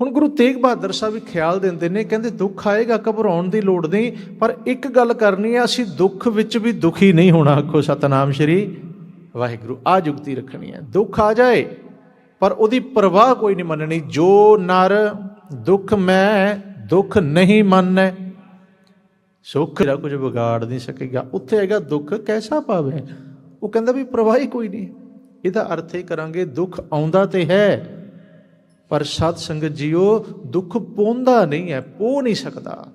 ਹੁਣ ਗੁਰੂ ਤੇਗ ਬਹਾਦਰ ਸਾਹਿਬ ਵੀ ਖਿਆਲ ਦਿੰਦੇ ਨੇ, ਕਹਿੰਦੇ ਦੁੱਖ ਆਏਗਾ, ਘਬਰਾਉਣ ਦੀ ਲੋੜ ਨਹੀਂ, ਪਰ ਇੱਕ ਗੱਲ ਕਰਨੀ ਹੈ ਅਸੀਂ ਦੁੱਖ ਵਿੱਚ ਵੀ ਦੁਖੀ ਨਹੀਂ ਹੋਣਾ, ਆਖੋ ਸਤਨਾਮ ਸ਼੍ਰੀ ਵਾਹਿਗੁਰੂ, ਆ ਜੁਗਤੀ ਰੱਖਣੀ ਹੈ ਦੁੱਖ ਆ ਜਾਏ, ਪਰ ਉਹਦੀ ਪਰਵਾਹ ਕੋਈ ਨਹੀਂ ਮੰਨਣੀ, ਜੋ ਨਰ ਦੁੱਖ ਮੈਂ, ਦੁੱਖ ਨਹੀਂ ਮੰਨੈ, ਸੁੱਖ ਜਿਹੜਾ ਕੁਝ ਵਿਗਾੜ ਨਹੀਂ ਸਕੇਗਾ, ਉੱਥੇ ਹੈਗਾ ਦੁੱਖ ਕੈਸਾ ਪਾਵੇ, ਉਹ ਕਹਿੰਦਾ ਵੀ ਪਰਵਾਹ ਹੀ ਕੋਈ ਨਹੀਂ, ਇਹਦਾ ਅਰਥ ਇਹ ਕਰਾਂਗੇ, ਦੁੱਖ ਆਉਂਦਾ ਤੇ ਹੈ ਪਰ ਸਤ ਸੰਗਤ ਜੀਓ, ਦੁੱਖ ਪੋਂਦਾ ਨਹੀਂ ਹੈ, ਪੋ ਨਹੀਂ ਸਕਦਾ।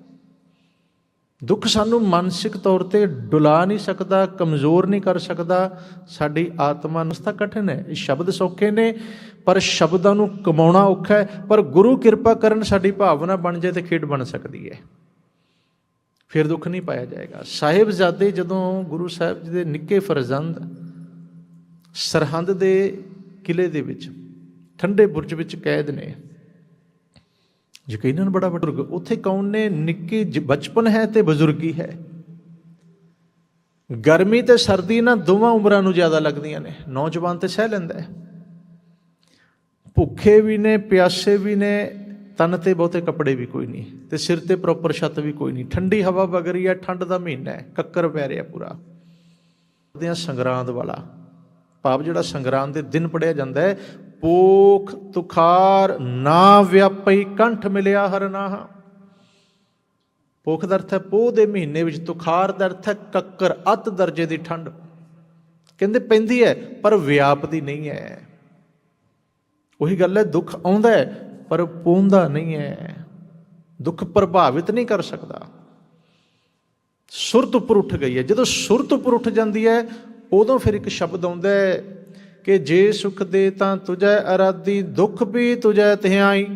ਦੁੱਖ ਸਾਨੂੰ ਮਾਨਸਿਕ ਤੌਰ ਤੇ ਡੁਲਾ ਨਹੀਂ ਸਕਦਾ, ਕਮਜ਼ੋਰ ਨਹੀਂ ਕਰ ਸਕਦਾ। ਸਾਡੀ ਆਤਮਾ ਨੂੰ ਤਾਂ ਕਠਿਨ ਹੈ। ਇਹ ਸ਼ਬਦ ਸੌਖੇ ਨੇ, ਪਰ ਸ਼ਬਦਾਂ ਨੂੰ ਕਮਾਉਣਾ ਔਖਾ ਹੈ। ਪਰ ਗੁਰੂ ਕਿਰਪਾ ਕਰਨ ਸਾਡੀ ਭਾਵਨਾ ਬਣ ਜਾਏ ਤੇ ਖੇਡ ਬਣ ਸਕਦੀ ਹੈ। ਫਿਰ ਦੁੱਖ ਨਹੀਂ ਪਾਇਆ ਜਾਏਗਾ। ਸਾਹਿਬਜ਼ਾਦੇ ਜਦੋਂ ਗੁਰੂ ਸਾਹਿਬ ਜੀ ਦੇ ਨਿੱਕੇ ਫਰਜ਼ੰਦ ਸਰਹੰਦ ਦੇ ਕਿਲੇ ਦੇ ਵਿੱਚ ਠੰਡੇ ਬੁਰਜ ਵਿੱਚ ਕੈਦ ਨੇ। ਯਕੀਨਨ ਬੜਾ ਬਜ਼ੁਰਗ, ਉੱਥੇ ਕੌਣ ਨੇ? ਨਿੱਕੀ ਬਚਪਨ ਹੈ ਤੇ ਬਜ਼ੁਰਗੀ ਹੈ। ਗਰਮੀ ਤੇ ਸਰਦੀ ਨਾ ਦੋਵਾਂ ਉਮਰਾਂ ਨੂੰ ਜ਼ਿਆਦਾ ਲੱਗਦੀਆਂ ਨੇ। ਨੌਜਵਾਨ ਤੇ ਸਹਿ ਲੈਂਦਾ ਹੈ। ਭੁੱਖੇ ਵੀ ਨੇ, ਪਿਆਸੇ ਵੀ ਨੇ, ਤਨ ਤੇ ਬਹੁਤੇ ਕੱਪੜੇ ਵੀ ਕੋਈ ਨਹੀਂ ਤੇ ਸਿਰ ਤੇ ਪ੍ਰੋਪਰ ਛੱਤ ਵੀ ਕੋਈ ਨਹੀਂ। ਠੰਡੀ ਹਵਾ ਵਗ ਰਹੀ ਹੈ, ਠੰਡ ਦਾ ਮਹੀਨਾ ਹੈ, ਕੱਕਰ ਪੈ ਰਿਹਾ ਪੂਰਾ। ਦੇ ਸੰਗਰਾਂਦ ਵਾਲਾ। ਭਾਵ ਜਿਹੜਾ ਸੰਗਰਾਂਦ ਦੇ ਦਿਨ ਪੜਿਆ ਜਾਂਦਾ ਹੈ ਪੋਖ ਤੁਖਾਰ ਨਾ ਵਿਆਪਈ ਕੰਠ ਮਿਲਿਆ ਹਰਨਾਹ ਪੋਖ ਦਾ ਅਰਥ ਹੈ ਪੋਹ ਦੇ ਮਹੀਨੇ ਵਿੱਚ ਤੁਖਾਰ ਦਾ ਅਰਥ ਹੈ ਕੱਕਰ, ਅਤ ਦਰਜੇ ਦੀ ਠੰਡ। ਕਹਿੰਦੇ ਪੈਂਦੀ ਹੈ, ਪਰ ਵਿਆਪਦੀ ਨਹੀਂ ਹੈ। ਉਹੀ ਗੱਲ ਹੈ, ਦੁੱਖ ਆਉਂਦਾ ਹੈ, ਪਰ ਪਉਂਦਾ ਨਹੀਂ ਹੈ। ਦੁੱਖ ਪ੍ਰਭਾਵਿਤ ਨਹੀਂ ਕਰ ਸਕਦਾ। ਸੁਰਤ ਉੱਪਰ ਉੱਠ ਗਈ ਹੈ। ਜਦੋਂ ਸੁਰਤ ਉੱਪਰ ਉੱਠ ਜਾਂਦੀ ਹੈ, ਉਦੋਂ ਫਿਰ ਇੱਕ ਸ਼ਬਦ ਆਉਂਦਾ ਹੈ ਕਿ ਜੇ ਸੁਖ ਦੇ ਤਾਂ ਤੁਝੈ ਅਰਾਦੀ ਦੁੱਖ ਵੀ ਤੁਝੈ ਤਿਹਾਈ।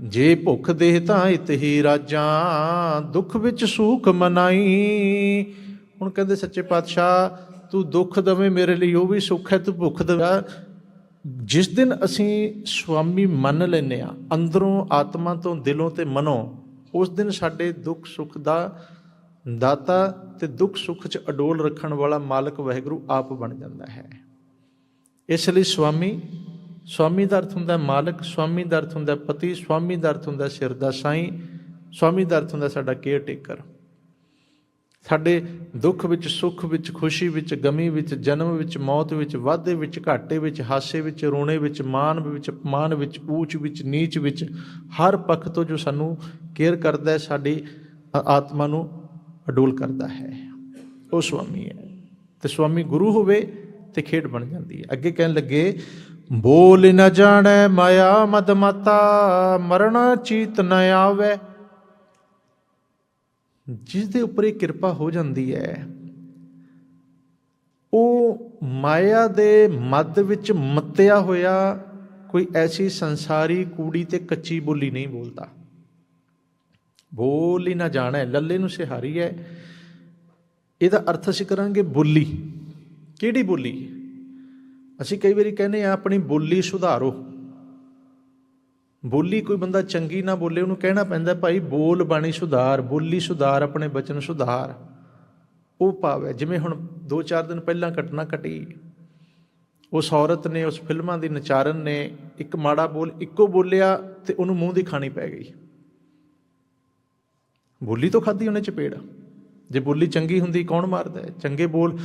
ਜੇ ਭੁੱਖ ਦੇ ਤਾਂ ਇਤ ਹੀ ਰਾਜਾਂ, ਦੁੱਖ ਵਿੱਚ ਸੁਖ ਮਨਾਈ। ਹੁਣ ਕਹਿੰਦੇ ਸੱਚੇ ਪਾਤਸ਼ਾਹ, ਤੂੰ ਦੁੱਖ ਦਵੇਂ ਮੇਰੇ ਲਈ, ਉਹ ਵੀ ਸੁੱਖ ਹੈ, ਤੂੰ ਭੁੱਖ ਦਵਾ। ਜਿਸ ਦਿਨ ਅਸੀਂ ਸੁਆਮੀ ਮੰਨ ਲੈਨੇ ਆ ਅੰਦਰੋਂ ਆਤਮਾ ਤੋਂ ਦਿਲੋਂ ਤੇ ਮਨੋਂ, ਉਸ ਦਿਨ ਸਾਡੇ ਦੁੱਖ ਸੁੱਖ ਦਾ ਦਾਤਾ ਤੇ ਦੁੱਖ ਸੁੱਖ 'ਚ ਅਡੋਲ ਰੱਖਣ ਵਾਲਾ ਮਾਲਕ ਵਾਹਿਗੁਰੂ ਆਪ ਬਣ ਜਾਂਦਾ ਹੈ। ਇਸ ਲਈ ਸੁਆਮੀ ਸੁਆਮੀ ਦਾ ਅਰਥ ਹੁੰਦਾ ਮਾਲਕ ਸੁਆਮੀ ਦਾ ਅਰਥ ਹੁੰਦਾ ਪਤੀ ਸੁਆਮੀ ਦਾ ਅਰਥ ਹੁੰਦਾ ਸਿਰ ਦਾ ਸਾਈਂ ਸੁਆਮੀ ਦਾ ਅਰਥ ਹੁੰਦਾ ਸਾਡਾ ਕੇਅਰ ਟੇਕਰ ਸਾਡੇ ਦੁੱਖ ਵਿੱਚ, ਸੁੱਖ ਵਿੱਚ, ਖੁਸ਼ੀ ਵਿੱਚ, ਗਮੀ ਵਿੱਚ, ਜਨਮ ਵਿੱਚ, ਮੌਤ ਵਿੱਚ, ਵਾਧੇ ਵਿੱਚ, ਘਾਟੇ ਵਿੱਚ, ਹਾਸੇ ਵਿੱਚ, ਰੋਣੇ ਵਿੱਚ ਮਾਨ ਵਿੱਚ, ਅਪਮਾਨ ਵਿੱਚ, ਊਚ ਵਿੱਚ, ਨੀਚ ਵਿੱਚ, ਹਰ ਪੱਖ ਤੋਂ ਜੋ ਸਾਨੂੰ ਕੇਅਰ ਕਰਦਾ ਹੈ, ਸਾਡੀ ਆਤਮਾ ਨੂੰ ਅਡੋਲ ਕਰਦਾ ਹੈ। ਉਹ ਸੁਆਮੀ ਹੈ। ਤੇ ਸੁਆਮੀ ਗੁਰੂ ਹੋਵੇ ਤੇ ਖੇਡ ਬਣ ਜਾਂਦੀ ਹੈ। ਅੱਗੇ ਕਹਿਣ ਲੱਗੇ, ਬੋਲ ਨ ਜਾਣੈ ਮਾਇਆ ਮਦ ਮਤਾ ਮਰਨ ਚੀਤ ਨ ਆਵੇ। ਜਿਸ ਦੇ ਉੱਪਰ ਇਹ ਕਿਰਪਾ ਹੋ ਜਾਂਦੀ ਹੈ, ਉਹ ਮਾਇਆ ਦੇ ਮੱਧ ਵਿੱਚ ਮਤਿਆ ਹੋਇਆ ਕੋਈ ਐਸੀ ਸੰਸਾਰੀ ਕੂੜੀ ਤੇ ਕੱਚੀ ਬੋਲੀ ਨਹੀਂ ਬੋਲਦਾ। ਬੋਲ ਹੀ ਨਾ ਜਾਣਾ, ਲੱਲੇ ਨੂੰ ਸਿਹਾਰੀ ਹੈ। ਇਹਦਾ ਅਰਥ ਅਸੀਂ ਕਰਾਂਗੇ ਬੋਲੀ। ਕਿਹੜੀ ਬੋਲੀ? ਅਸੀਂ ਕਈ ਵਾਰੀ ਕਹਿੰਦੇ ਆ ਆਪਣੀ ਬੋਲੀ ਸੁਧਾਰੋ। ਬੋਲੀ ਕੋਈ ਬੰਦਾ ਚੰਗੀ ਨਾ ਬੋਲੇ, ਉਹਨੂੰ ਕਹਿਣਾ ਪੈਂਦਾ, ਭਾਈ, ਬੋਲ ਬਾਣੀ ਸੁਧਾਰ, ਬੋਲੀ ਸੁਧਾਰ, ਆਪਣੇ ਬਚਨ ਸੁਧਾਰ। ਉਹ ਭਾਵ ਹੈ, ਜਿਵੇਂ ਹੁਣ 2-4 ਦਿਨ ਪਹਿਲਾਂ ਘਟਨਾ ਘਟੀ। ਉਸ ਔਰਤ ਨੇ, ਉਸ ਫਿਲਮਾਂ ਦੀ ਨਚਾਰਨ ਨੇ ਇੱਕ ਮਾੜਾ ਬੋਲ ਇੱਕੋ ਬੋਲਿਆ ਤੇ ਉਹਨੂੰ ਮੂੰਹ ਦੀ ਖਾਣੀ ਪੈ ਗਈ। ਬੋਲੀ ਤੋਂ ਖਾਧੀ ਉਹਨੇ ਚਪੇੜ। ਜੇ ਬੋਲੀ ਚੰਗੀ ਹੁੰਦੀ ਕੌਣ ਮਾਰਦਾ ਹੈ? ਚੰਗੇ ਬੋਲ,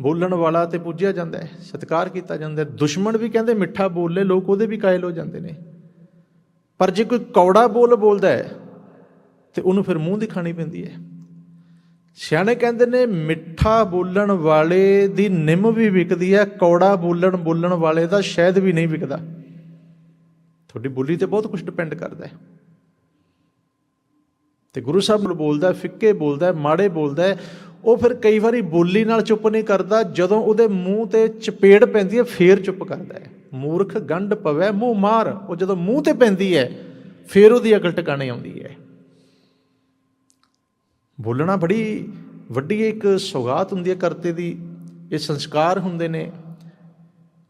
ਬੋਲਣ ਵਾਲਾ ਤੇ ਪੂਜਿਆ ਜਾਂਦਾ ਹੈ, ਸਤਿਕਾਰ ਕੀਤਾ ਜਾਂਦਾ ਹੈ। ਦੁਸ਼ਮਣ ਵੀ ਕਹਿੰਦੇ ਮਿੱਠਾ ਬੋਲੇ ਲੋਕ ਉਹਦੇ ਵੀ ਕਾਇਲ ਹੋ ਜਾਂਦੇ ਨੇ। ਪਰ ਜੇ ਕੋਈ ਕੌੜਾ ਬੋਲ ਬੋਲਦਾ ਹੈ, ਤੇ ਉਹਨੂੰ ਫਿਰ ਮੂੰਹ ਦੀ ਪੈਂਦੀ ਹੈ। ਸਿਆਣੇ ਕਹਿੰਦੇ ਨੇ, ਮਿੱਠਾ ਬੋਲਣ ਵਾਲੇ ਦੀ ਨਿੰਮ ਵੀ ਵਿਕਦੀ ਹੈ, ਕੌੜਾ ਬੋਲਣ ਬੋਲਣ ਵਾਲੇ ਦਾ ਸ਼ਹਿਦ ਵੀ ਨਹੀਂ ਵਿਕਦਾ। ਤੁਹਾਡੀ ਬੋਲੀ ਤੇ ਬਹੁਤ ਕੁਝ ਡਿਪੈਂਡ ਕਰਦਾ ਹੈ। ਤੇ ਗੁਰੂ ਸਾਹਿਬ ਨੂੰ ਬੋਲਦਾ, ਫਿੱਕੇ ਬੋਲਦਾ, ਮਾੜੇ ਬੋਲਦਾ ਉਹ ਫਿਰ ਕਈ ਵਾਰੀ ਬੋਲੀ ਨਾਲ ਚੁੱਪ ਨਹੀਂ ਕਰਦਾ, ਜਦੋਂ ਉਹਦੇ ਮੂੰਹ ਤੇ ਚਪੇੜ ਪੈਂਦੀ ਹੈ, ਫੇਰ ਚੁੱਪ ਕਰਦਾ ਹੈ। ਮੂਰਖ ਗੰਢ ਪਵੇ, ਮੂੰਹ ਮਾਰ, ਉਹ ਜਦੋਂ ਮੂੰਹ ਤੇ ਪੈਂਦੀ ਹੈ, ਫੇਰ ਉਹਦੀ ਅਕਲ ਟਿਕਾਣੇ ਆਉਂਦੀ ਹੈ। ਬੋਲਣਾ ਬੜੀ ਵੱਡੀ ਇੱਕ ਸੌਗਾਤ ਹੁੰਦੀ ਹੈ ਕਰਤੇ ਦੀ, ਇਹ ਸੰਸਕਾਰ ਹੁੰਦੇ ਨੇ।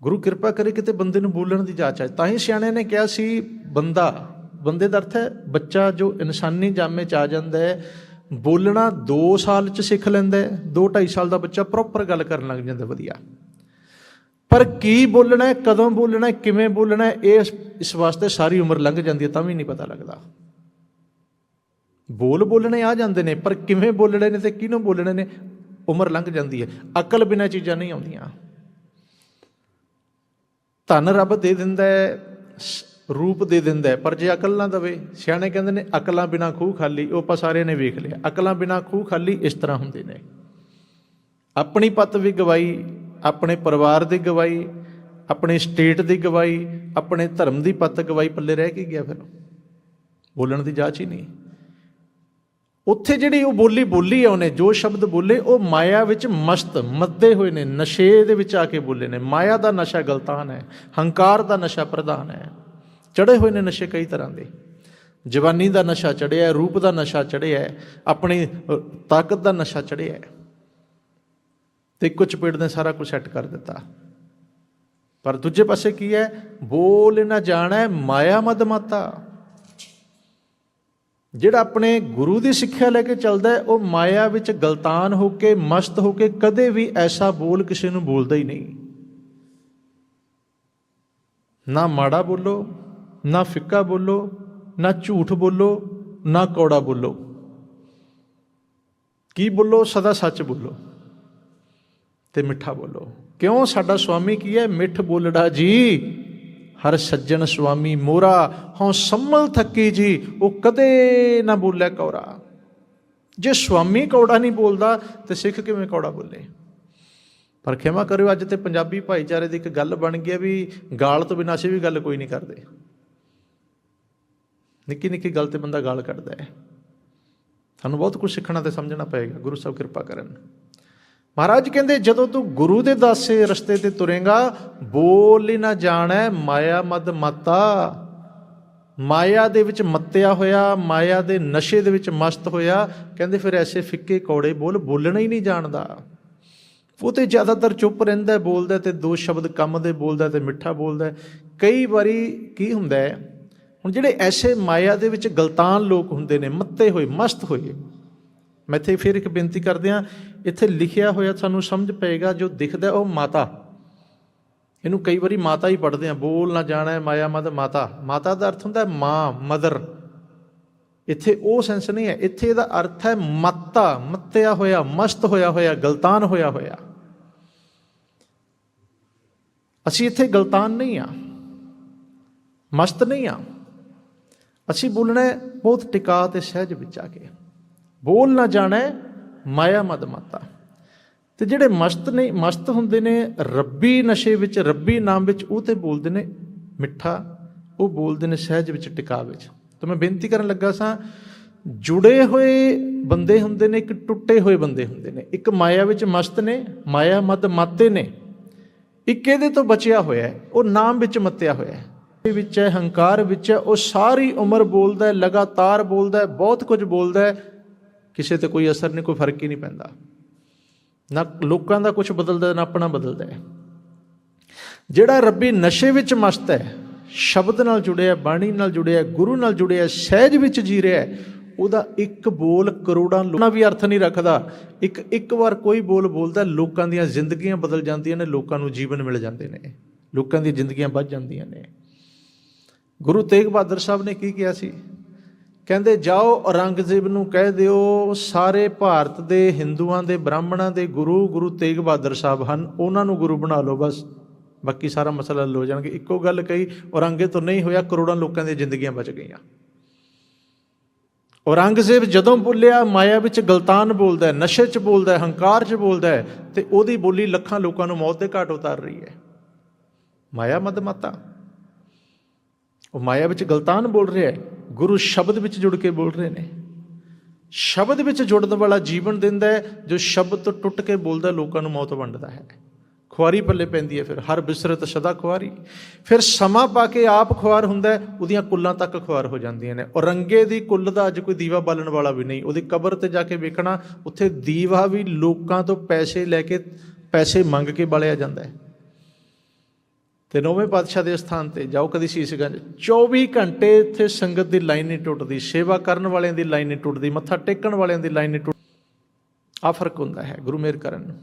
ਗੁਰੂ ਕਿਰਪਾ ਕਰੇ ਕਿਤੇ ਬੰਦੇ ਨੂੰ ਬੋਲਣ ਦੀ ਜਾਚ ਹੈ ਤਾਂ ਹੀ ਸਿਆਣਿਆਂ ਨੇ ਕਿਹਾ ਸੀ, ਬੰਦਾ ਬੰਦੇ ਦਾ ਅਰਥ ਹੈ, ਬੱਚਾ ਜੋ ਇਨਸਾਨੀ ਜਾਮੇ ਚ ਆ ਜਾਂਦਾ ਹੈ, ਬੋਲਣਾ 2 ਸਾਲ ਚ ਸਿੱਖ ਲੈਂਦਾ ਹੈ 2 2.5 ਸਾਲ ਦਾ ਬੱਚਾ ਪ੍ਰੋਪਰ ਗੱਲ ਕਰਨ ਲੱਗ ਜਾਂਦਾ ਵਧੀਆ। ਪਰ ਕੀ ਬੋਲਣਾ ਹੈ, ਕਦੋਂ ਬੋਲਣਾ ਹੈ, ਕਿਵੇਂ ਬੋਲਣਾ ਹੈ, ਇਹ ਇਸ- ਵਾਸਤੇ ਸਾਰੀ ਉਮਰ ਲੰਘ ਜਾਂਦੀ ਹੈ ਤਾਂ ਵੀ ਨਹੀਂ ਪਤਾ ਲੱਗਦਾ। ਬੋਲ ਬੋਲਣੇ ਆ ਜਾਂਦੇ ਨੇ, ਪਰ ਕਿਵੇਂ ਬੋਲਣੇ ਨੇ ਤੇ ਕਿਹਨੂੰ ਬੋਲਣੇ ਨੇ, ਉਮਰ ਲੰਘ ਜਾਂਦੀ ਹੈ, ਅਕਲ ਬਿਨਾਂ ਚੀਜ਼ਾਂ ਨਹੀਂ ਆਉਂਦੀਆਂ। ਧਨ ਰੱਬ ਦੇ ਦਿੰਦਾ ਹੈ ਰੂਪ ਦੇ ਦਿੰਦਾ ਪਰ ਜੇ ਅਕਲ ਨਾ ਦਵੇ, ਸਿਆਣੇ ਕਹਿੰਦੇ ਨੇ, ਅਕਲਾਂ ਬਿਨਾਂ ਖੂਹ ਖਾਲੀ, ਉਹ ਆਪਾਂ ਸਾਰਿਆਂ ਨੇ ਵੇਖ ਲਿਆ। ਅਕਲਾਂ ਬਿਨਾਂ ਖੂਹ ਖਾਲੀ ਇਸ ਤਰ੍ਹਾਂ ਹੁੰਦੇ ਨੇ। ਆਪਣੀ ਪੱਤ ਵੀ ਗਵਾਈ, ਆਪਣੇ ਪਰਿਵਾਰ ਦੀ ਗਵਾਈ, ਆਪਣੇ ਸਟੇਟ ਦੀ ਗਵਾਈ, ਆਪਣੇ ਧਰਮ ਦੀ ਪੱਤ ਗਵਾਈ, ਪੱਲੇ ਰਹਿ ਕੇ ਗਿਆ ਫਿਰ। ਬੋਲਣ ਦੀ ਜਾਚ ਹੀ ਨਹੀਂ। ਉੱਥੇ ਜਿਹੜੀ ਉਹ ਬੋਲੀ ਬੋਲੀ ਆ ਉਹਨੇ, ਜੋ ਸ਼ਬਦ ਬੋਲੇ, ਉਹ ਮਾਇਆ ਵਿੱਚ ਮਸਤ, ਮੱਦੇ ਹੋਏ ਨੇ, ਨਸ਼ੇ ਦੇ ਵਿੱਚ ਆ ਕੇ ਬੋਲੇ ਨੇ। ਮਾਇਆ ਦਾ ਨਸ਼ਾ ਗਲਤਾਨ ਹੈ, ਹੰਕਾਰ ਦਾ ਨਸ਼ਾ ਪ੍ਰਧਾਨ ਹੈ। ਚੜੇ ਹੋਏ ਨੇ ਨਸ਼ੇ ਕਈ ਤਰ੍ਹਾਂ ਦੇ। ਜਵਾਨੀ ਦਾ ਨਸ਼ਾ ਚੜਿਆ ਰੂਪ ਦਾ ਨਸ਼ਾ ਚੜਿਆ ਆਪਣੀ ਤਾਕਤ ਦਾ ਨਸ਼ਾ ਚੜਿਆ ਤੇ ਕੁਝ ਪੇੜ ਨੇ ਸਾਰਾ ਕੁਝ ਸੈੱਟ ਕਰ ਦਿੱਤਾ। ਪਰ ਦੂਜੇ ਪਾਸੇ ਕੀ ਹੈ? ਬੋਲ ਨਾ ਜਾਣਾ ਹੈ ਮਾਇਆ ਮਦਮਾਤਾ ਜਿਹੜਾ ਆਪਣੇ ਗੁਰੂ ਦੀ ਸਿੱਖਿਆ ਲੈ ਕੇ ਚੱਲਦਾ ਹੈ, ਉਹ ਮਾਇਆ ਵਿੱਚ ਗਲਤਾਨ ਹੋ ਕੇ, ਮਸਤ ਹੋ ਕੇ ਕਦੇ ਵੀ ਐਸਾ ਬੋਲ ਕਿਸੇ ਨੂੰ ਬੋਲਦਾ ਹੀ ਨਹੀਂ। ਨਾ ਮਾੜਾ ਬੋਲੋ ਨਾ ਫਿੱਕਾ ਬੋਲੋ, ਨਾ ਝੂਠ ਬੋਲੋ, ਨਾ ਕੌੜਾ ਬੋਲੋ। ਕੀ ਬੋਲੋ, ਸਦਾ ਸੱਚ ਬੋਲੋ ਤੇ ਮਿੱਠਾ ਬੋਲੋ। ਕਿਉਂ? ਸਾਡਾ ਸੁਆਮੀ ਕੀ ਹੈ? ਮਿੱਠ ਬੋਲੜਾ ਜੀ। ਹਰ ਸੱਜਣ ਸੁਆਮੀ ਮੋਰਾ। ਹਉ ਸੰਮਲ ਥੱਕੀ ਜੀ। ਉਹ ਕਦੇ ਨਾ ਬੋਲਿਆ ਕੌੜਾ। ਜੇ ਸੁਆਮੀ ਕੌੜਾ ਨਹੀਂ ਬੋਲਦਾ, ਤੇ ਸਿੱਖ ਕਿਵੇਂ ਕੌੜਾ ਬੋਲੇ? ਪਰ ਖਿਮਾ ਕਰਿਓ, ਅੱਜ ਤੇ ਪੰਜਾਬੀ ਭਾਈਚਾਰੇ ਦੀ ਇੱਕ ਗੱਲ ਬਣ ਗਈ ਹੈ ਵੀ ਗਾਲ ਤੋਂ ਬਿਨਾਂ ਅਸੀਂ ਵੀ ਗੱਲ ਕੋਈ ਨਹੀਂ ਕਰਦੇ। ਨਿੱਕੀ ਨਿੱਕੀ ਗੱਲ ਤੇ ਬੰਦਾ ਗਾਲ ਕੱਢਦਾ ਹੈ। ਸਾਨੂੰ ਬਹੁਤ ਕੁਝ ਸਿੱਖਣਾ ਤੇ ਸਮਝਣਾ ਪਏਗਾ। ਗੁਰੂ ਸਾਹਿਬ ਕਿਰਪਾ ਕਰਨ। ਮਹਾਰਾਜ ਕਹਿੰਦੇ, ਜਦੋਂ ਤੂੰ ਗੁਰੂ ਦੇ ਦਾਸੇ ਰਸਤੇ ਤੇ ਤੁਰੇਗਾ, ਬੋਲ ਹੀ ਨਾ ਜਾਣੈ, ਮਾਇਆ ਮਦ ਮਾਤਾ। ਮਾਇਆ ਦੇ ਵਿੱਚ ਮੱਤਿਆ ਹੋਇਆ, ਮਾਇਆ ਦੇ ਨਸ਼ੇ ਦੇ ਵਿੱਚ ਮਸਤ ਹੋਇਆ। ਕਹਿੰਦੇ, ਫਿਰ ਐਸੇ ਫਿੱਕੇ ਕੌੜੇ ਬੋਲ, ਬੋਲਣਾ ਹੀ ਨਹੀਂ ਜਾਣਦਾ। ਉਹ ਤੇ ਜ਼ਿਆਦਾਤਰ ਚੁੱਪ ਰਹਿੰਦਾ ਬੋਲਦਾ ਹੈ ਤੇ ਦੋ ਸ਼ਬਦ ਕੰਮ ਦੇ ਬੋਲਦਾ ਹੈ ਤੇ ਮਿੱਠਾ ਬੋਲਦਾ ਕਈ ਵਾਰੀ ਕੀ ਹੁੰਦਾ ਹੈ ਹੁਣ ਜਿਹੜੇ ਐਸੇ ਮਾਇਆ ਦੇ ਵਿੱਚ ਗਲਤਾਨ ਲੋਕ ਹੁੰਦੇ ਨੇ, ਮੱਤੇ ਹੋਏ, ਮਸਤ ਹੋਏ, ਮੈਂ ਇੱਥੇ ਫਿਰ ਇੱਕ ਬੇਨਤੀ ਕਰਦੇ ਹਾਂ, ਇੱਥੇ ਲਿਖਿਆ ਹੋਇਆ ਸਾਨੂੰ ਸਮਝ ਪਏਗਾ, ਜੋ ਦਿਖਦਾ ਉਹ ਮਾਤਾ। ਇਹਨੂੰ ਕਈ ਵਾਰੀ ਮਾਤਾ ਹੀ ਪੜ੍ਹਦੇ ਆ ਬੋਲ ਨਾ ਜਾਣਾ, ਮਾਇਆ ਮਦ ਮਾਤਾ। ਮਾਤਾ ਦਾ ਅਰਥ ਹੁੰਦਾ ਮਾਂ, ਮਦਰ। ਇੱਥੇ ਉਹ ਸੈਂਸ ਨਹੀਂ ਹੈ, ਇੱਥੇ ਇਹਦਾ ਅਰਥ ਹੈ ਮੱਤਾ, ਮੱਤਿਆ ਹੋਇਆ, ਮਸਤ ਹੋਇਆ ਹੋਇਆ, ਗਲਤਾਨ ਹੋਇਆ ਹੋਇਆ। ਅਸੀਂ ਇੱਥੇ ਗਲਤਾਨ ਨਹੀਂ ਆ ਮਸਤ ਨਹੀਂ ਆ ਅਸੀਂ ਬੋਲਣਾ ਬਹੁਤ ਟਿਕਾ ਤੇ ਸਹਿਜ ਵਿੱਚ ਆ ਕੇ ਬੋਲ ਨਾ ਜਾਣਾ, ਮਾਇਆ ਮਦ ਮਾਤਾ। ਤੇ ਜਿਹੜੇ ਮਸਤ ਨੇ, ਮਸਤ ਹੁੰਦੇ ਨੇ, ਰੱਬੀ ਨਸ਼ੇ ਵਿੱਚ, ਰੱਬੀ ਨਾਮ ਵਿੱਚ, ਉਹ ਤੇ ਬੋਲਦੇ ਨੇ ਮਿੱਠਾ, ਉਹ ਬੋਲਦੇ ਨੇ ਸਹਿਜ ਵਿੱਚ, ਟਿਕਾ ਵਿੱਚ। ਤਾਂ ਮੈਂ ਬੇਨਤੀ ਕਰਨ ਲੱਗਾ ਸਾਂ, ਜੁੜੇ ਹੋਏ ਬੰਦੇ ਹੁੰਦੇ ਨੇ, ਇੱਕ ਟੁੱਟੇ ਹੋਏ ਬੰਦੇ ਹੁੰਦੇ ਨੇ। ਇੱਕ ਮਾਇਆ ਵਿੱਚ ਮਸਤ ਨੇ, ਮਾਇਆ ਮਦ ਮਾਤੇ ਨੇ। ਇੱਕ ਇਹਦੇ ਤੋਂ ਬਚਿਆ ਹੋਇਆ ਉਹ ਨਾਮ ਵਿੱਚ ਮੱਤਿਆ ਹੋਇਆ ਹੈ ਵਿੱਚ ਹੈ, ਹੰਕਾਰ ਵਿੱਚ ਹੈ, ਉਹ ਸਾਰੀ ਉਮਰ ਬੋਲਦਾ ਹੈ, ਲਗਾਤਾਰ ਬੋਲਦਾ ਹੈ, ਬਹੁਤ ਕੁਝ ਬੋਲਦਾ ਹੈ। ਕਿਸੇ ਤੇ ਕੋਈ ਅਸਰ ਨਹੀਂ, ਕੋਈ ਫ਼ਰਕ ਹੀ ਨਹੀਂ ਪੈਂਦਾ। ਨਾ ਲੋਕਾਂ ਦਾ ਕੁਝ ਬਦਲਦਾ, ਨਾ ਆਪਣਾ ਬਦਲਦਾ ਹੈ। ਜਿਹੜਾ ਰੱਬੀ ਨਸ਼ੇ ਵਿੱਚ ਮਸਤ ਹੈ, ਸ਼ਬਦ ਨਾਲ ਜੁੜਿਆ, ਬਾਣੀ ਨਾਲ ਜੁੜਿਆ, ਗੁਰੂ ਨਾਲ ਜੁੜਿਆ, ਸਹਿਜ ਵਿੱਚ ਜੀ ਰਿਹਾ ਹੈ, ਉਹਦਾ ਇੱਕ ਬੋਲ ਕਰੋੜਾਂ ਲੋਕਾਂ ਵੀ ਅਰਥ ਨਹੀਂ ਰੱਖਦਾ। ਇੱਕ ਇੱਕ ਵਾਰ ਕੋਈ ਬੋਲ ਬੋਲਦਾ, ਲੋਕਾਂ ਦੀਆਂ ਜ਼ਿੰਦਗੀਆਂ ਬਦਲ ਜਾਂਦੀਆਂ ਨੇ, ਲੋਕਾਂ ਨੂੰ ਜੀਵਨ ਮਿਲ ਜਾਂਦੇ ਨੇ। ਲੋਕਾਂ ਦੀਆਂ ਜ਼ਿੰਦਗੀਆਂ ਵੱਧ ਜਾਂਦੀਆਂ ਨੇ। ਗੁਰੂ ਤੇਗ ਬਹਾਦਰ ਸਾਹਿਬ ਨੇ ਕੀ ਕਿਹਾ ਸੀ? ਕਹਿੰਦੇ, ਜਾਓ, ਔਰੰਗਜ਼ੇਬ ਨੂੰ ਕਹਿ ਦਿਓ, ਸਾਰੇ ਭਾਰਤ ਦੇ ਹਿੰਦੂਆਂ ਦੇ, ਬ੍ਰਾਹਮਣਾਂ ਦੇ ਗੁਰੂ ਗੁਰੂ ਤੇਗ ਬਹਾਦਰ ਸਾਹਿਬ ਹਨ, ਉਹਨਾਂ ਨੂੰ ਗੁਰੂ ਬਣਾ ਲਓ ਬਸ। ਬਾਕੀ ਸਾਰਾ ਮਸਲਾ ਹੱਲ ਹੋ ਜਾਣਗੇ। ਇੱਕੋ ਗੱਲ ਕਹੀ ਔਰੰਗੇ ਤੋਂ ਨਹੀਂ ਹੋਇਆ, ਕਰੋੜਾਂ ਲੋਕਾਂ ਦੀਆਂ ਜ਼ਿੰਦਗੀਆਂ ਬਚ ਗਈਆਂ। ਔਰੰਗਜ਼ੇਬ ਜਦੋਂ ਬੋਲਿਆ, ਮਾਇਆ ਵਿੱਚ ਗਲਤਾਨ ਬੋਲਦਾ ਹੈ, ਨਸ਼ੇ 'ਚ ਬੋਲਦਾ ਹੈ, ਹੰਕਾਰ 'ਚ ਬੋਲਦਾ ਹੈ, ਤੇ ਉਹਦੀ ਬੋਲੀ ਲੱਖਾਂ ਲੋਕਾਂ ਨੂੰ ਮੌਤ ਦੇ ਘਾਟ ਉਤਾਰ ਰਹੀ ਹੈ। ਮਾਇਆ ਮਦ ਮਾਤਾ ਉਹ ਮਾਇਆ ਵਿੱਚ ਗਲਤਾਨ ਬੋਲ ਰਿਹਾ ਹੈ, ਗੁਰੂ ਸ਼ਬਦ ਵਿੱਚ ਜੁੜ ਕੇ ਬੋਲ ਰਹੇ ਨੇ। ਸ਼ਬਦ ਵਿੱਚ ਜੁੜਨ ਵਾਲਾ ਜੀਵਨ ਦਿੰਦਾ ਹੈ, ਜੋ ਸ਼ਬਦ ਤੋਂ ਟੁੱਟ ਕੇ ਬੋਲਦਾ ਲੋਕਾਂ ਨੂੰ ਮੌਤ ਵੰਡਦਾ ਹੈ। ਖੁਆਰੀ ਪੱਲੇ ਪੈਂਦੀ ਹੈ ਫਿਰ, ਹਰ ਬਿਸਰਤ ਸਦਾ ਖੁਆਰੀ। ਫਿਰ ਸਮਾਂ ਪਾ ਕੇ ਆਪ ਖੁਆਰ ਹੁੰਦਾ ਉਹਦੀਆਂ ਕੁੱਲਾਂ ਤੱਕ ਖੁਆਰ ਹੋ ਜਾਂਦੀਆਂ ਨੇ। ਔਰੰਗੇ ਦੀ ਕੁੱਲ ਦਾ ਅੱਜ ਕੋਈ ਦੀਵਾ ਬਾਲਣ ਵਾਲਾ ਵੀ ਨਹੀਂ, ਉਹਦੀ ਕਬਰ ਤੇ ਜਾ ਕੇ ਵੇਖਣਾ, ਉੱਥੇ ਦੀਵਾ ਵੀ ਲੋਕਾਂ ਤੋਂ ਪੈਸੇ ਲੈ ਕੇ, ਪੈਸੇ ਮੰਗ ਕੇ ਬਾਲਿਆ ਜਾਂਦਾ ਹੈ। ਤੇ ਨੌਵੇਂ ਪਾਤਸ਼ਾਹ ਦੇ ਸਥਾਨ ਤੇ ਜਾਓ ਕਦੀ ਸੀਸਗੰਜ। 24 ਘੰਟੇ ਇੱਥੇ ਸੰਗਤ ਦੀ ਲਾਈਨ ਨਹੀਂ ਟੁੱਟਦੀ, ਸੇਵਾ ਕਰਨ ਵਾਲਿਆਂ ਦੀ ਲਾਈਨ ਨਹੀਂ ਟੁੱਟਦੀ, ਮੱਥਾ ਟੇਕਣ ਵਾਲਿਆਂ ਦੀ ਲਾਈਨ ਨਹੀਂ ਟੁੱਟਦੀ ਆ ਫ਼ਰਕ ਹੁੰਦਾ ਹੈ ਗੁਰੂ ਮੇਰ ਕਰਨ ਨੂੰ।